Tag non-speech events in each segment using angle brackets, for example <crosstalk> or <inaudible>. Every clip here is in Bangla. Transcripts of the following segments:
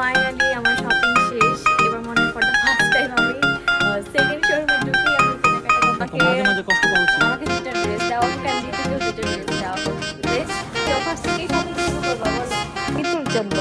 ফাইনালি আমার শপিং শেষ। এবার মনে হয় ফর দ্য ফার্স্ট টাইম আমি সেকেন্ড শোরুমে ঢুকি আমি কেনাকাটা আমাকে মাঝে মাঝে কষ্ট পাওয়া উচিত আমাকে দুটা ড্রেস দেওয়া হোক আর দ্বিতীয় দুটো ড্রেস দাও ড্রেস তো ফার্স্ট থেকেই শপিং শুরু করব বলো। মিতুর জন্য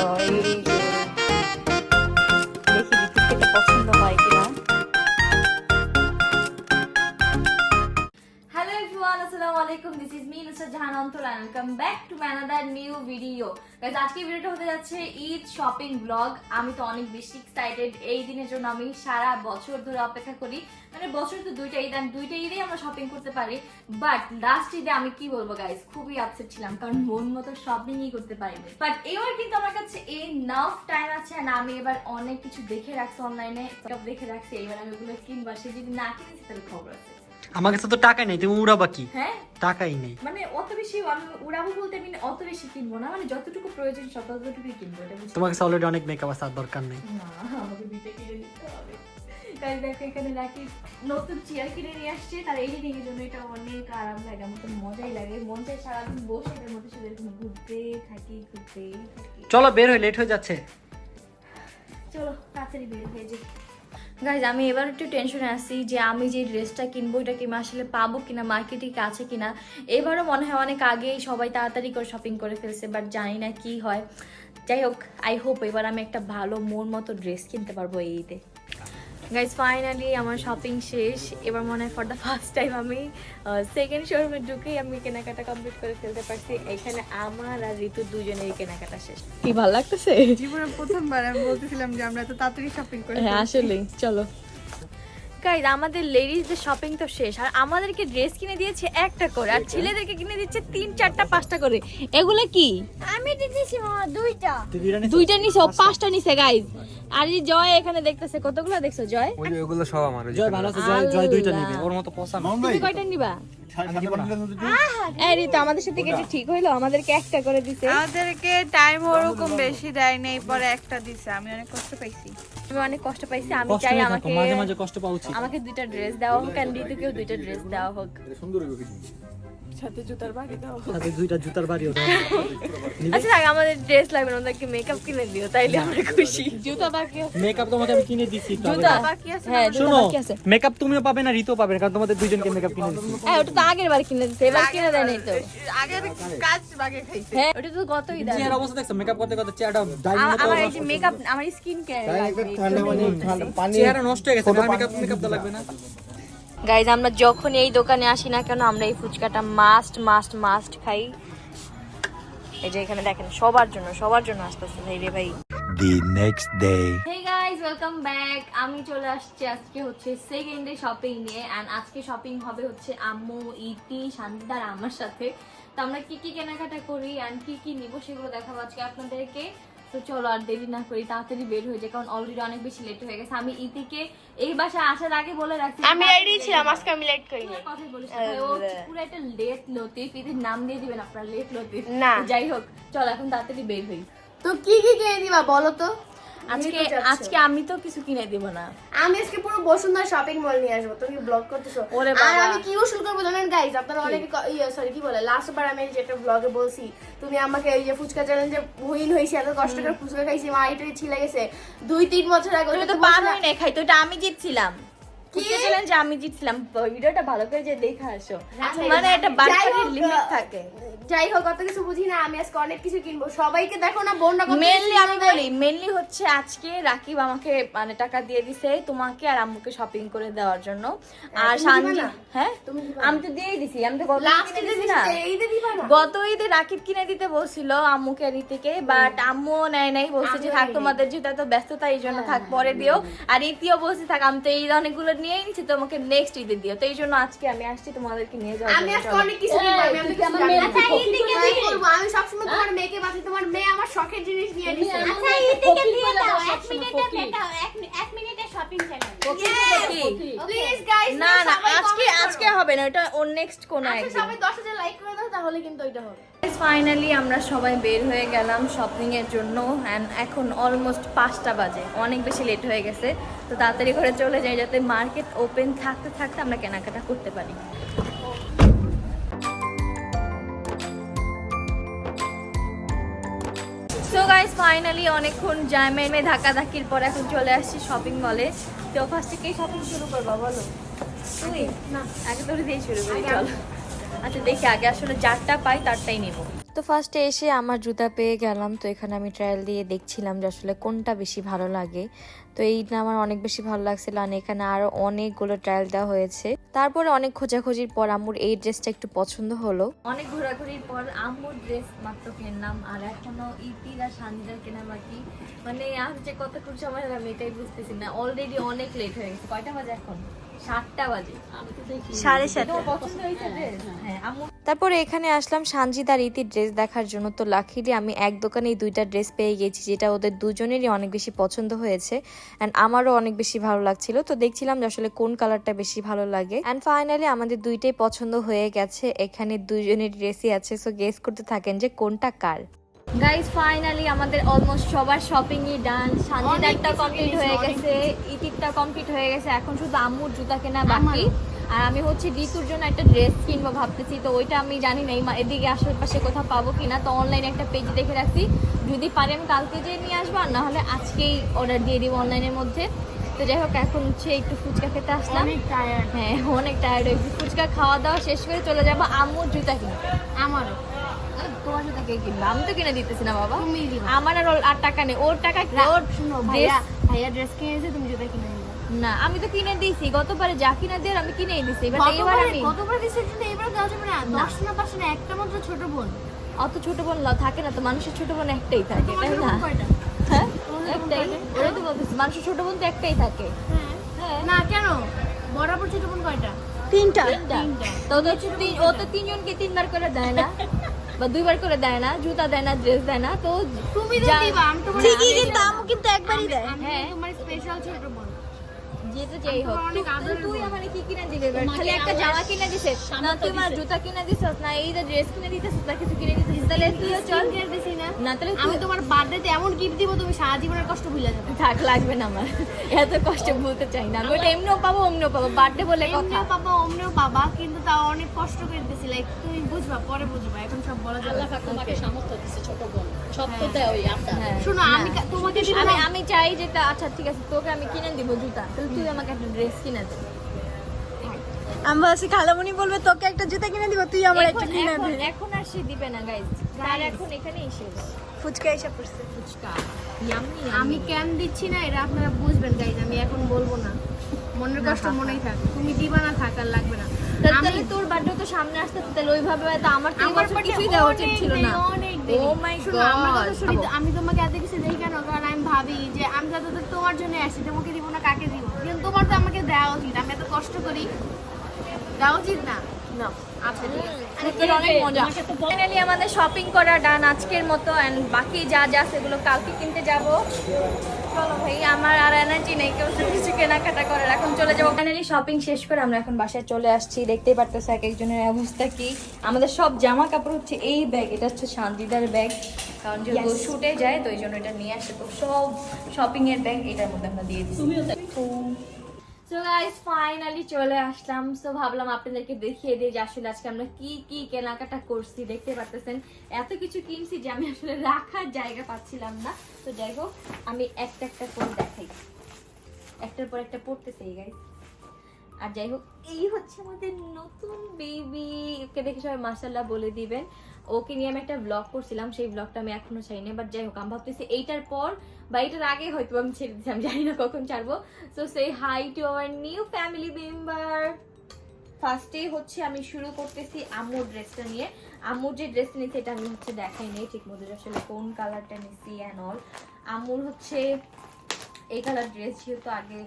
গাইস আজকে ভিডিওটা হতে যাচ্ছে ঈদ শপিং ব্লগ আমি তো অনেক বেশি এক্সাইটেড এই দিনের জন্য আমি সারা বছর ধরে অপেক্ষা করি। মানে বছর তো দুইটা ঈদ দুইটা ঈদেই আমরা শপিং করতে পারি। বাট লাস্ট ঈদে আমি কি বলব গাইস খুবই আপসেট ছিলাম। কারণ মন মতো শপিংই করতে পারিনি। বাট এবার কিন্তু আমার কাছে এই নাফ টাইম আছে, and আমি এবার অনেক কিছু দেখে রাখছি অনলাইনে দেখে রাখছি এবার আমি ওগুলো কিনবো। সে যদি না কিনেছি, তাহলে খবর আছে। আমার কাছে তো টাকা নেই তুমি উড়াবা কি? হ্যাঁ। টাকাই নেই। মানে অত বেশি আমি উড়াবো বলতে আমি অত বেশি কিনবো না মানে যতটুকু প্রয়োজন সব ততটুকুই কিনবো এটা বুঝতে তোমার কাছে অলরেডি অনেক মেকআপ আছে আর দরকার নেই। না আমাকে দুইটা কিনে নিতে হবে। তাই দেখো এখানে রাখি নতুন চেয়ার কিনে নিয়ে আসছে তার এডিটিং এর জন্য এটা অনেক আরাম লাগে আমার তো মজাই লাগে। মন চাই সারাদিন বসে এটার মধ্যে শুধু এরকম ঘুরতে থাকি ঘুরতে থাকি। চলো বের হয়ে লেট হয়ে যাচ্ছে। চলো তাড়াতাড়ি বের হয়ে যাই। গাইজ আমি এবার একটু টেনশনে আছি যে আমি যে ড্রেসটা কিনবো, এটা কি আসলে পাবো কিনা মার্কেটে আছে কিনা? এবারও মনে হয় অনেক আগেই সবাই তাড়াতাড়ি করে শপিং করে ফেলছে বাট জানি না কি হয়। যাই হোক আই হোপ এবার আমি একটা ভালো মন মতো ড্রেস কিনতে পারব এইতে গাইজ ফাইনালি আমার শপিং শেষ। এবার মনে হয় ফর দ্য ফার্স্ট টাইম আমি সেকেন্ড শোরুমে ঢুকেই আমি কেনাকাটা কমপ্লিট করে ফেলতে পারছি। এখানে আমার আর ঋতু দুজনেরই কেনাকাটা শেষ। কি ভালো লাগতেছে? জীবনে প্রথমবার আমি বলতেছিলাম যে আমরা এত তাড়াতাড়ি শপিং করি হ্যাঁ আসলে চলো। গাইজ আমাদের লেডিজদের শপিং তো শেষ। আর আমাদেরকে ড্রেস কিনে দিয়েছে একটা করে আর ছেলেদেরকে কিনে দিচ্ছে তিন চারটা পাঁচটা করে। এগুলো কি? আমি দিতেছি দুইটা। দুইটা নিছে পাঁচটা। নিছে গাইজ আর এই জয় এখানে দেখতেছে কতগুলো দেখছ জয়? ওই যে ওগুলো সব আমার জয় ভালো আছে জয় জয় দুইটা নিবে ওর মতো না। তুমি কয়টা নিবা? এই আমাদের সাথে কি ঠিক হইল আমাদেরকে একটা করে দিছে। আমাদেরকে টাইম ওরকম বেশি দেয় নেই পরে একটা দিছে আমি অনেক কষ্ট পাইছি। আমি অনেক কষ্ট পাইছি আমি চাই আমাকে মাঝে মাঝে কষ্ট পাওয়া উচিত। আমাকে দুইটা ড্রেস দেওয়া হোক আর ঋতুকেও দুইটা ড্রেস দেওয়া হোক। সাথে জুতার বাড়ি দাও। সাথে দুইটা জুতার বাড়িও দাও। <laughs> আচ্ছা থাক আমাদের ড্রেস লাগবে না ওদেরকে মেকআপ কিনে দিও তাইলে আমরা খুশি। জুতা বাকি মেকআপ তোমাকে আমি কিনে দিছি জুতা বাকি আছে হ্যাঁ জুতা শোনো বাকি আছে। মেকআপ তুমিও পাবে না রিতো পাবে না কারণ তোমাদের দুইজনকে মেকআপ কিনে দিছি। হ্যাঁ ওটা তো আগের বার কিনে দিছে এবার কিনে দেয় নাই তো। আগের কাজ বাকি খাইছে। হ্যাঁ ওটা তো গতই দেয় চেয়ার অবস্থা দেখছ মেকআপ করতে করতে চেয়ারটা আ- আমার এই যে মেকআপ আমার স্কিন কেয়ার চেয়ারটা নষ্ট হয়ে গেছে মেকআপ মেকআপ তো লাগবে না? গাইজ আমরা যখন এই দোকানে আসি না কেন আমরা এই ফুচকাটা মাস্ট মাস্ট মাস্ট খাই। এই যে এখানে দেখেন সবার জন্য সবার জন্য আসতেছে। ভাই রে ভাই। The next day. Hey guys welcome back আমি চলে আসছি আজকে হচ্ছে সেকেন্ড ডে শপিং নিয়ে এন্ড আজকে শপিং হবে হচ্ছে আম্মু ইতি শান্তিদার আমার সাথে। তো আমরা কি কি কেনাকাটা করি এন্ড কি কি নিব সেগুলো দেখাবো আজকে আপনাদেরকে। তো চলো আর দেরি না করি তাড়াতাড়ি বের হয়ে যায় কারণ অলরেডি অনেক বেশি লেট হয়ে গেছে। আমি ইতিকে এই বাসায় আসার আগে বলে রাখছি আমি রেডি ছিলাম আজকে আমি লেট করিনি। কথা বলিস ও পুরো একটা লেট লতিফ ইতির নাম দিয়ে দিবেন আপনারা লেট লতিফ। না। যাই হোক চলো এখন তাড়াতাড়ি বের হই। তো কি কি কিনে দিবা বলো তো? আজকে আজকে আমি তো কিছু কিনে দিব না। আমি আজকে পুরো বসুন্ধরা শপিং মল নিয়ে আসব তুমি ব্লগ করতেছো। আর আমি কি করব জানেন গাইজ আপনারা অনেকে সরি কি বলে? লাস্ট বার আমি যেটা ব্লগে বলছি তুমি আমাকে এই যে ফুচকা চ্যালেঞ্জে উইন হয়েছি এত কষ্ট করে ফুচকা খাইছি মা ছিলে গেছে। দুই তিন বছর আগে তো বলছি না- খাই তো এটা আমি জিতছিলাম। যে আমি জিতছিলাম। ভিডিওটা ভালো করে যে দেখে আসো। মানে একটা যাই বাচ্চাদের লিমিট থাকে। যাই হোক অত কিছু বুঝি না আমি আজকে অনেক কিছু কিনবো। সবাইকে দেখো না বোনরা কত মেনলি আমি বলি মেনলি হচ্ছে আজকে রাকিব আমাকে মানে টাকা দিয়ে দিছে তোমাকে আর আম্মুকে শপিং করে দেওয়ার জন্য। আর শান্তি হ্যাঁ? আমি তো দিয়েই দিছি আমি তো গত লাস্ট ঈদে দিছি গত ঈদে রাকিব কিনে দিতে বলছিল আম্মুকে আর ইতিকে বাট আম্মু নেয় নাই বলছে যে থাক তোমাদের যেহেতু এত ব্যস্ততা এই জন্য থাক পরে দিও। আর ইতিও বলছে থাক আমি তো এই অনেকগুলো নিয়েই নিচ্ছি তোমাকে নেক্সট ঈদে দিও। তো এই জন্য আজকে আমি আসছি তোমাদেরকে নিয়ে যাওয়ার আমি আজকে অনেক কিছু কিনবো আমি আমি সবসময় তোমার মেয়েকে বাঁচি তোমার মেয়ে আমার শখের জিনিস নিয়ে নিচ্ছে আচ্ছা, ঈদিকে দিয়ে দাও মিনিটে এক মিনিটে শপিং চ্যানেল প্লিজ গাইস না না আজকে আজকে হবে না এটা ওর নেক্সট কোন একদিন। সবাই 10000 লাইক করে দাও তাহলে কিন্তু ওইটা হবে। ফাইনালি আমরা সবাই বের হয়ে গেলাম শপিং এর জন্য অ্যান্ড এখন অলমোস্ট পাঁচটা বাজে। অনেক বেশি লেট হয়ে গেছে তো তাড়াতাড়ি করে চলে যাই যাতে মার্কেট ওপেন থাকতে থাকতে আমরা কেনাকাটা করতে পারি। সো গাইস ফাইনালি অনেকক্ষণ জ্যামে মে ধাক্কা ধাক্কির পর এখন চলে আসছি শপিং মলে তো ফার্স্টে কে শপিং শুরু করবা বলো? তুমি না। আগে তোর দিয়ে শুরু করি চলো। আচ্ছা দেখি আগে আসলে যারটা পাই তারটাই নেব। তো ফার্স্টে এসে আমার জুতা পেয়ে গেলাম তো এখানে আমি ট্রায়াল দিয়ে দেখছিলাম যে আসলে কোনটা বেশি ভালো লাগে। তো এইটা আমার অনেক বেশি ভালো লাগছিল আর এখানে আরও অনেকগুলো ট্রায়াল দেওয়া হয়েছে। তারপরে অনেক খোঁজাখুঁজির পর আম্মুর এই ড্রেসটা একটু পছন্দ হলো। অনেক ঘোরাঘুরির পর আম্মুর ড্রেস মাত্র কিনলাম আর এখনও ইতির আর সানজার কেনা বাকি। মানে আর যে কতক্ষণ সময় হবে আমি এটাই বুঝতেছি না অলরেডি অনেক লেট হয়ে গেছে। কয়টা বাজে এখন? সাতটা বাজে। সাড়ে ড্রেস হ্যাঁ তারপরে এখানে আসলাম সানজিদার ইতির ড্রেস দেখার জন্য। তো লাকিলি আমি এক দোকানে দুইটা ড্রেস পেয়ে গেছি যেটা ওদের দুজনেরই অনেক বেশি পছন্দ হয়েছে। অ্যান্ড আমারও অনেক বেশি ভালো লাগছিল। তো দেখছিলাম যে আসলে কোন কালারটা বেশি ভালো লাগে। অ্যান্ড ফাইনালি আমাদের দুইটাই পছন্দ হয়ে গেছে। এখানে দুজনের ড্রেসই আছে। সো গেস করতে থাকেন যে কোনটা কার। গাইস ফাইনালি আমাদের অলমোস্ট সবার শপিং ই ডান সানজিদারটা কমপ্লিট হয়ে গেছে ইতিরটা কমপ্লিট হয়ে গেছে এখন শুধু আম্মুর জুতা কেনা বাকি। আর আমি হচ্ছে ঋতুর জন্য একটা ড্রেস কিনবো ভাবতেছি তো ওইটা আমি জানি না এদিকে আশেপাশে কোথাও পাবো কিনা তো অনলাইনে একটা পেজ দেখে রাখছি। যদি পারি আমি কালকে যে নিয়ে আসব আর না হলে আজকেই অর্ডার দিয়ে দিব অনলাইনের মধ্যে। তো যাই হোক এখন হচ্ছে একটু ফুচকা খেতে আসলাম। হ্যাঁ অনেক টায়ার্ড হয়েছি। ফুচকা খাওয়া দাওয়া শেষ করে চলে যাব আম্মুর জুতা কিনতে। আমারও। তোমার জুতা কে কিনবে? আমি তো কিনে দিতেছি না বাবা। আমার আর আর টাকা নেই। ওর টাকা ওর শুনো ভাইয়া ভাইয়া ড্রেস কিনেছে তুমি জুতা কিনে নিবা। না আমি তো কিনে দিয়েছি। গতবারে যা কিনে দিয়ে আমি কিনেই দিছি। এবার এইবার আমি কতবার দিছে কিন্তু এবার দেওয়া যাবে না। না। পাঁচশো না একটা মাত্র ছোট বোন। অত ছোট বোন থাকে না তো। মানুষের ছোট বোন একটাই থাকে তাই না? হ্যাঁ? একটাই। কয়টা? তো বলতেছি মানুষের ছোট বোন তো একটাই থাকে। হ্যাঁ। হ্যাঁ। না কেন? বরাবর ছোট বোন কয়টা? তিনটা। তিনটা। তো ও তো তিনজনকে তিনবার করে দেয় না। <laughs> বা দুইবার করে দেয় না জুতা দেয় না ড্রেস দেয় না তো তুমি তো যা- দিবা আমি তোমার ঠিকই কিন্তু আমু কিন্তু একবারই দেয় আমি হ্যাঁ। তোমার স্পেশাল ছোট বোন যেটা যেই হোক। তুই- আমার কি কিনে দিবে? খালি একটা জামা কিনে দিছে। না তুই আমার জুতা কিনে দিছিস? না এই যে ড্রেস কিনে দিতেছিস না কিছু কিনে দিতেছিস? তাহলে তুইও চল। কিনে দিছি না। না তাহলে আমি তোমার বার্থডেতে এমন গিফট দিব তুমি সারা জীবনের কষ্ট ভুলে যাবে। থাক লাগবে না আমার। এত কষ্ট বলতে চাই না। আমি ওটা এমনিও পাবো অমনিও পাবো। বার্থডে বলে কথা। এমনিও পাবা অমনিও পাবা কিন্তু তাও অনেক কষ্ট করে দিতেছি লাইক তুমি বুঝবা পরে বুঝবা এখন সব বলা যাবে। না। হ্যাঁ। শোনো আমি কা- তোমাকে দিব আমি না। আমি চাই যে আচ্ছা ঠিক আছে তোকে আমি কিনে দিব জুতা। তাহলে তুই আমাকে একটা ড্রেস কিনে দে। আমি বলছি খালামুনি বলবে তোকে একটা জুতা কিনে দিব তুই আমার একটা কিনে দে। এখন আর সে দিবে না গাইজ তার এখন এখানেই শেষ। ফুচকা এসে পড়ছে। ফুচকা। আমি কেন দিচ্ছি না এটা আপনারা বুঝবেন গাইজ আমি এখন বলব না। মনের কষ্ট মনেই থাক। তুমি দিবা না থাকার লাগবে না। তাহলে তোর বার্থডে তো সামনে আসতে তাহলে ওইভাবে তো আমার তো আমার কিছুই দেওয়া উচিত ছিল না। কথা God. শুনি, আমি তোমাকে এত কিছু দেখি কেন? কারণ ভাবি যে আমি যতদূর তোমার জন্য আসি, তোমাকে দিব না, কাকে দিব? কিন্তু তোমার তো আমাকে দেওয়া উচিত, আমি এত কষ্ট করি। দেওয়া উচিত না। না আচ্ছা ফাইনালি আমাদের শপিং করা ডান আজকের মতো এন্ড বাকি যা যা সেগুলো কালকে কিনতে যাব। চলো ভাই আমার আর এনার্জি নেই কেউ কিছু কেনাকাটা করার এখন চলে যাব। ফাইনালি শপিং শেষ করে আমরা এখন বাসায় চলে আসছি। দেখতেই পারতেছে এক একজনের অবস্থা কি। আমাদের সব জামা কাপড় হচ্ছে এই ব্যাগ এটা হচ্ছে শান্তিদার ব্যাগ কারণ যেহেতু শুটে যায় তো এই জন্য এটা নিয়ে আসে। তো সব শপিং এর ব্যাগ এটার মধ্যে আমরা দিয়ে দিচ্ছি সো গাইস ফাইনালি চলে আসলাম। সো ভাবলাম আপনাদেরকে দেখিয়ে দিই যে আসলে আজকে আমরা কি কি কেনাকাটা করছি, দেখতে পারতেছেন? এত কিছু কিনছি যে আমি আসলে রাখার জায়গা পাচ্ছিলাম না। তো যাই হোক, আমি একটা একটা করে দেখাই। একটার পর একটা পড়তেছি গাইস আর যাই হোক, এই হচ্ছে আমাদের নতুন বেবি ওকে দেখে সবাই মাসাল্লাহ বলে দিবেন। ওকে নিয়ে আমি একটা ব্লগ করছিলাম, সেই ব্লগটা আমি এখনও চাইনি বাট যাই হোক, আমি ভাবতেছি এইটার পর বা এটার আগে হয়তো আমি ছেড়ে দিচ্ছি আমি জানি না কখন ছাড়বো। So say hi to our new family member ফার্স্টেই হচ্ছে আমি শুরু করতেছি আম্মুর ড্রেসটা নিয়ে। আম্মুর যে ড্রেস নিয়েছি এটা আমি হচ্ছে দেখাই নেই, ঠিক মতো আসলে কোন কালারটা নিচ্ছি অ্যান্ড অল আম্মুর হচ্ছে এই কালার ড্রেস যেহেতু আগে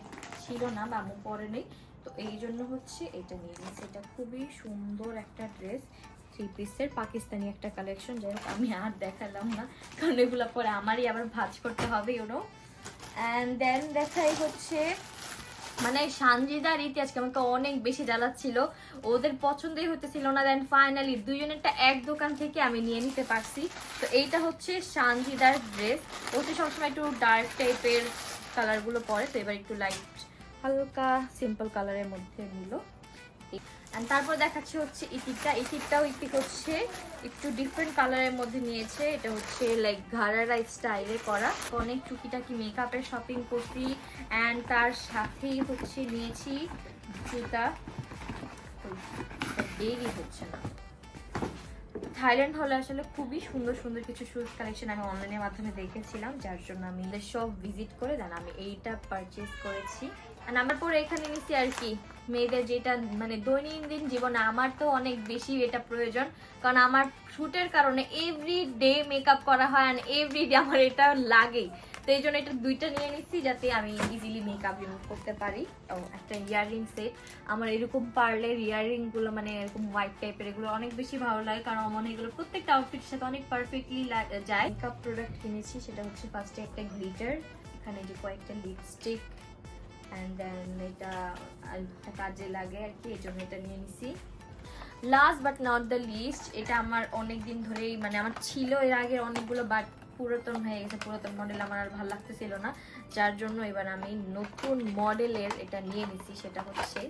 ছিল না, বা আম্মু পরে নেই। তো এই জন্য হচ্ছে এটা নিয়ে নিয়েছি। এটা খুবই সুন্দর একটা ড্রেস থ্রি পিসের পাকিস্তানি একটা কালেকশন যাই হোক, আমি আর দেখালাম না, কারণ এগুলো পরে আমারই আবার ভাজ করতে হবে ইউনো অ্যান্ড দেন দেখাই হচ্ছে মানে সানজিদা রীতি আজকে আমাকে অনেক বেশি জ্বালাচ্ছিল। ওদের পছন্দই হতেছিল না দেন ফাইনালি দুজনেরটা এক দোকান থেকে আমি নিয়ে নিতে পারছি। তো এইটা হচ্ছে সানজিদার ড্রেস ওতে সবসময় একটু ডার্ক টাইপের কালারগুলো পরে, তো এবার একটু লাইট হালকা সিম্পল কালারের মধ্যে নিল। And তারপর দেখাচ্ছে হচ্ছে ইটিকটা ইটিকটাও ইটিক হচ্ছে একটু ডিফারেন্ট কালারের মধ্যে নিয়েছে। এটা হচ্ছে লাইক ঘারারা স্টাইলে করা। অনেক টুকিটাকি মেকআপের শপিং করছি। অ্যান্ড তার সাথেই হচ্ছে নিয়েছি জুতা। দেরি হচ্ছে না। থাইল্যান্ড হলে আসলে খুবই সুন্দর সুন্দর কিছু শুজ কালেকশন আমি অনলাইনের মাধ্যমে দেখেছিলাম, যার জন্য আমি সব ভিজিট করে দেন আমি এইটা পারচেস করেছি। আর আমার পরে এখানে নিচ্ছি আর কি, মেয়েদের যেটা মানে দৈনন্দিন জীবনে আমার তো অনেক বেশি এটা প্রয়োজন, কারণ আমার শ্যুটের কারণে এভরি ডে মেকআপ করা হয় অ্যান্ড এভরি ডে আমার এটা লাগেই। তো এই জন্য এটা দুইটা নিয়ে নিচ্ছি যাতে আমি ইজিলি মেকআপ রিমুভ করতে পারি। ও, একটা ইয়াররিং সেট আমার এরকম পার্লের ইয়াররিংগুলো মানে এরকম হোয়াইট টাইপের এগুলো অনেক বেশি ভালো লাগে, কারণ আমার এগুলো প্রত্যেকটা আউটফিটের সাথে অনেক পারফেক্টলি যায়। মেকআপ প্রোডাক্ট কিনেছি, সেটা হচ্ছে ফার্স্টে একটা গ্লিটার এখানে যে কয়েকটা লিপস্টিক অ্যান্ড দেন এটা একটা কাজে লাগে আর কি, এই জন্য এটা নিয়ে নিছি। Last but not the least এটা আমার অনেক দিন ধরেই মানে আমার ছিল এর আগে অনেকগুলো বাট পুরাতন হয়ে গেছে, পুরাতন মডেল আমার আর ভালো লাগতেছিল না। যার জন্য এবার আমি নতুন মডেলের এটা নিয়ে নিছি, সেটা হচ্ছে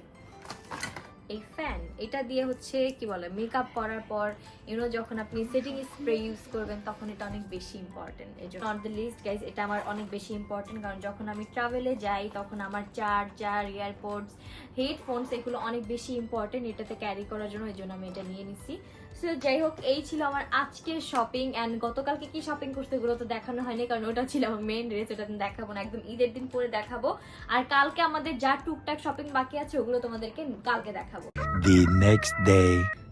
এই ফ্যান এটা দিয়ে হচ্ছে কি বলে মেকআপ করার পর ইউনো যখন আপনি সেটিং স্প্রে ইউজ করবেন, তখন এটা অনেক বেশি ইম্পর্টেন্ট এই জন্য নট দ্য লিস্ট গাইজ এটা আমার অনেক বেশি ইম্পর্টেন্ট কারণ যখন আমি ট্রাভেলে যাই, তখন আমার চার্জার এয়ারপোর্টস হেডফোনস এগুলো অনেক বেশি ইম্পর্টেন্ট এটাতে ক্যারি করার জন্য, এই জন্য আমি এটা নিয়ে নিছি। সো যাই হোক, এই ছিল আমার আজকের শপিং অ্যান্ড গতকালকে কি শপিং করতে এগুলো তো দেখানো হয়নি, কারণ ওটা ছিল আমার মেন ড্রেস ওটা আমি দেখাবো না, একদম ঈদের দিন পরে দেখাবো আর কালকে আমাদের যা টুকটাক শপিং বাকি আছে, ওগুলো তোমাদেরকে কালকে দেখাবো.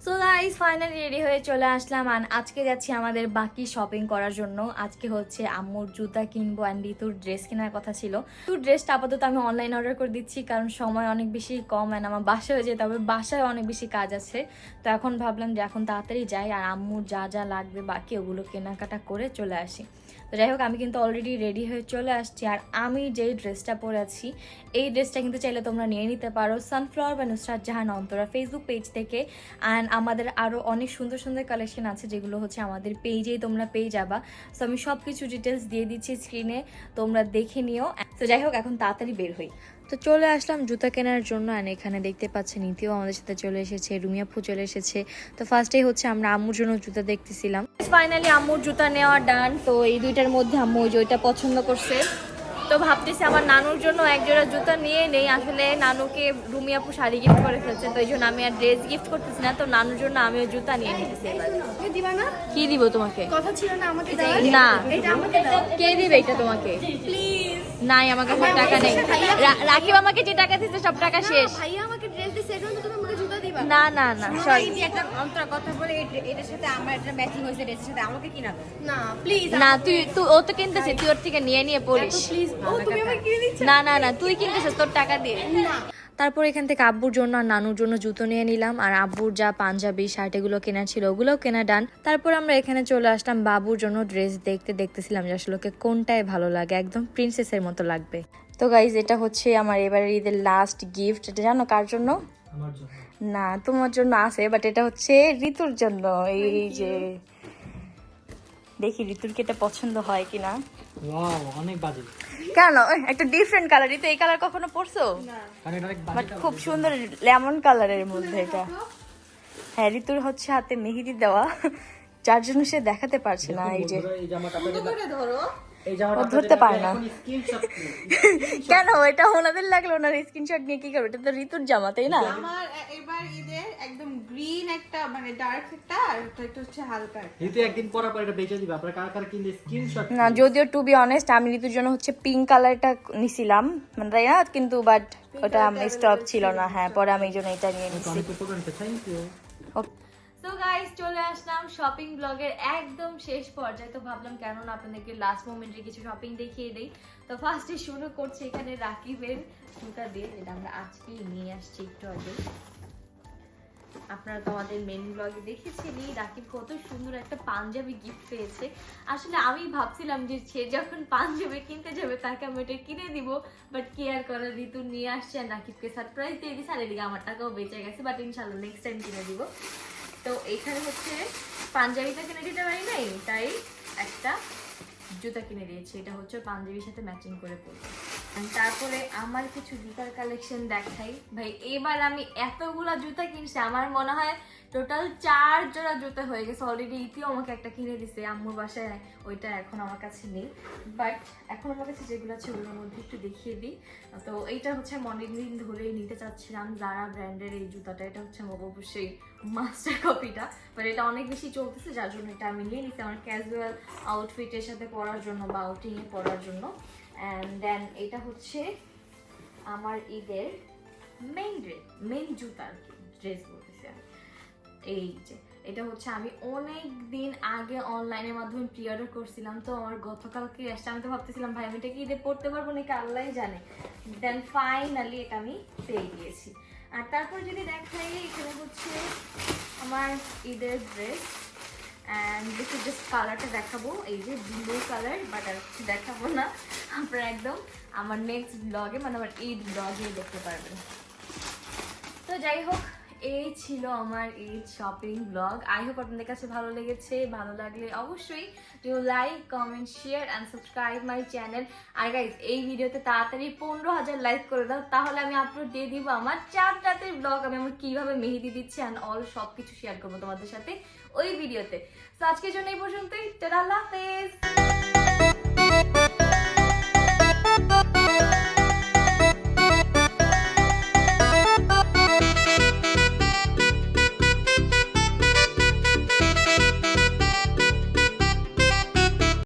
সো গাইস ফাইনালি রেডি হয়ে চলে আসলাম আর আজকে যাচ্ছি আমাদের বাকি শপিং করার জন্য। আজকে হচ্ছে আম্মুর জুতা কিনবো অ্যান্ড ঋতুর ড্রেস কেনার কথা ছিল। তোর ড্রেসটা আপাতত আমি অনলাইন অর্ডার করে দিচ্ছি কারণ সময় অনেক বেশি কম অ্যান্ড আমার বাসায় যেতে হবে। বাসায় অনেক বেশি কাজ আছে। তো এখন ভাবলাম যে এখন তাড়াতাড়ি যাই আর আম্মুর যা যা লাগবে বাকি ওগুলো কেনাকাটা করে চলে আসি। তো যাই হোক, আমি কিন্তু অলরেডি রেডি হয়ে চলে আসছি। আর আমি যেই ড্রেসটা পরে আছি, এই ড্রেসটা কিন্তু চাইলে তোমরা নিয়ে নিতে পারো। সানফ্লাওয়ার বা নুসরাত জাহান অন্তরা ফেসবুক পেজ থেকে। অ্যান্ড আমাদের আরও অনেক সুন্দর সুন্দর কালেকশন আছে, যেগুলো হচ্ছে আমাদের পেজেই তোমরা পেয়ে যাবা। সো আমি সব কিছু ডিটেলস দিয়ে দিচ্ছি স্ক্রিনে তোমরা দেখে নিও। তো যাই হোক, এখন তাড়াতাড়ি বের হই। তো চলে আসলাম জুতা কেনার জন্য আর এখানে দেখতে পাচ্ছেন ইতিও আমাদের সাথে চলে এসেছে রুমিয়াপু চলে এসেছে। তো ফার্স্টেই হচ্ছে আমরা আম্মুর জন্য জুতা দেখতেছিলাম। ফাইনালি আম্মুর জুতা নেওয়া ডান তো এই দুইটার মধ্যে আম্মু ওই ওইটা পছন্দ করছে। তো ভাবতেছি আমার নানুর জন্য এক জোড়া জুতা নিয়ে নেই। আসলে নানুকে রুমি আপু শাড়ি গিফট করে ফেলছে তো এই জন্য আমি আর ড্রেস গিফট করতেছি না। তো নানুর জন্য আমিও জুতা নিয়ে নিতেছি এবার। দিবা না? কি দিব তোমাকে? কথা ছিল না আমাকে না। কে দিবে এটা তোমাকে? প্লিজ নাই আমার কাছে টাকা নেই। রাকিব আমাকে যে টাকা দিয়েছে সব টাকা শেষ। ভাইয়া আমাকে ড্রেস দিছে এজন্য তো তুমি আমাকে জুতা দিবা? না না না সরি একটা অন্তরা কথা বলে এই- এটার সাথে আমার একটা ম্যাচিং হয়েছে ড্রেসের সাথে আমাকে কিনা দাও? না প্লিজ না তুই তুই ও তো কিনতেছে তুই ওর থেকে নিয়ে নিয়ে পড়িস। প্লিজ ও তুমি আমাকে কিনে দিচ্ছ? না না না তুই কিনতেছিস তোর টাকা দিয়ে না। তারপর এখান থেকে আব্বুর জন্য আর নানুর জন্য জুতো নিয়ে নিলাম। আর আব্বুর যা পাঞ্জাবি শার্ট এগুলো কেনা ছিল ওগুলোও কেনা ডান তারপর আমরা এখানে চলে আসলাম বাবুর জন্য ড্রেস দেখতে দেখতেছিলাম যে আসলে ওকে কোনটায় ভালো লাগে একদম প্রিন্সেসের মতো লাগবে। তো গাইজ এটা হচ্ছে আমার এবারের ঈদের লাস্ট গিফট এটা জানো কার জন্য? জন্য। না তোমার জন্য আছে বাট এটা হচ্ছে ঋতুর জন্য। এই যে দেখি ঋতুর কি এটা পছন্দ হয় কিনা। ওয়াও অনেক বাজে। কেন? একটা ডিফারেন্ট কালার তো এই কালার কখনো পরছো? বাট খুব সুন্দর লেমন কালারের মধ্যে এটা। হ্যাঁ ঋতুর হচ্ছে হাতে মেহেদি দেওয়া যার জন্য সে দেখাতে পারছে না এই যে। ধরো। ধরতে পারে না। <laughs> কেন? এটা ওনাদের লাগল ওনার স্ক্রিনশট নিয়ে কি করবে? এটা তো ঋতুর জামা তাই না? আমার এবার ঈদের একদম গ্রিন একটা মানে ডার্ক একটা আর হচ্ছে হালকা ঋতু একদিন পর পর এটা বেচে দিবে। আপনারা কার কার কিনলে স্ক্রিনশট না যদিও টু বি অনেস্ট আমি ঋতুর জন্য হচ্ছে পিঙ্ক কালারটা নিছিলাম মানে তাই না? কিন্তু বাট ওটা স্টক ছিল না। হ্যাঁ পরে আমি এই জন্য এটা নিয়ে নিছি। ইউ চলে আসলাম শপিং ব্লগের একদম শেষ পর্যায়ে। তো ভাবলাম আপনাদেরকে লাস্ট মোমেন্টে কিছু শপিং দেখিয়ে তো ফার্স্টে শুরু করছি এখানে রাকিবের দিয়ে, যেটা আমরা আজকেই নিয়ে আসছি একটু আগে। আপনারা তো আমাদের মেন ব্লগে রাকিব কত সুন্দর একটা পাঞ্জাবি গিফট পেয়েছে। আসলে আমি ভাবছিলাম যে সে যখন পাঞ্জাবি কিনতে যাবে, তাকে আমি এটা কিনে দিব বাট কেয়ার করার ঋতু নিয়ে আসছে আর রাকিবকে সারপ্রাইজ দিয়ে দিচ্ছে আর এদিকে আমার টাকাও বেঁচে গেছে বাট ইনশাল্লাহ নেক্সট টাইম কিনে দিব। তো এইখানে হচ্ছে পাঞ্জাবিটা কিনে দিতে পারি নাই? তাই একটা জুতা কিনে দিয়েছি। এটা হচ্ছে পাঞ্জাবির সাথে ম্যাচিং করে পরবো। তারপরে আমার কিছু জুতার কালেকশন দেখাই। ভাই, এবার আমি এতগুলা জুতা কিনছি, আমার মনে হয় টোটাল চার জোড়া জুতা হয়ে গেছে অলরেডি ইতিও আমাকে একটা কিনে দিছে, আম্মুর বাসায় ওইটা এখন আমার কাছে নেই। বাট এখন আমার কাছে যেগুলো আছে ওগুলোর মধ্যে একটু দেখিয়ে দিই। তো এইটা হচ্ছে আমি অনেকদিন ধরেই নিতে চাচ্ছিলাম যারা ব্র্যান্ডের এই জুতাটা, এটা হচ্ছে আমার অবশ্যই মাস্টার কপিটা বাট এটা অনেক বেশি চলতেছে, যার জন্য এটা আমি নিয়ে নিচ্ছি আমার ক্যাজুয়াল আউটফিটের সাথে পরার জন্য বা আউটিংয়ে পরার জন্য। অ্যান্ড দেন এটা হচ্ছে আমার ঈদের মেইন ড্রেস মেইন জুতা আর এই যে, এটা হচ্ছে আমি অনেক দিন আগে অনলাইনের মাধ্যমে প্রি অর্ডার করছিলাম, তো আমার গতকালকে আসছে। আমি তো ভাবতেছিলাম, ভাই, আমি এটা কি ঈদে পড়তে পারব নাকি আল্লাহ জানে? দেন ফাইনালি এটা আমি পেয়ে গিয়েছি। আর তারপর যদি দেখাই, এখানে হচ্ছে আমার ঈদের ড্রেস অ্যান্ড দেখি জাস্ট কালারটা দেখাবো। এই যে ব্লু কালার বাট আর কিছু দেখাবো না। আপনারা একদম আমার নেক্সট ব্লগে মানে আমার ঈদ ব্লগে দেখতে পারবেন। তো যাই হোক এই ছিল আমার Eid shopping blog I hope আপনাদের কাছে ভালো লেগেছে। ভালো লাগলে অবশ্যই do like comment share and subscribe my channel R guys এই ভিডিওতে তাড়াতাড়ি পনেরো হাজার লাইক করে দাও। তাহলে আমি আপলোড দিয়ে দিব আমার চার রাতের ব্লগ আমি আমার কীভাবে মেহেদি দিচ্ছি অ্যান্ড অল সব কিছু শেয়ার করব তোমাদের সাথে ওই ভিডিওতে। তো আজকের জন্য এই পর্যন্তই। টেরা হাফেজ!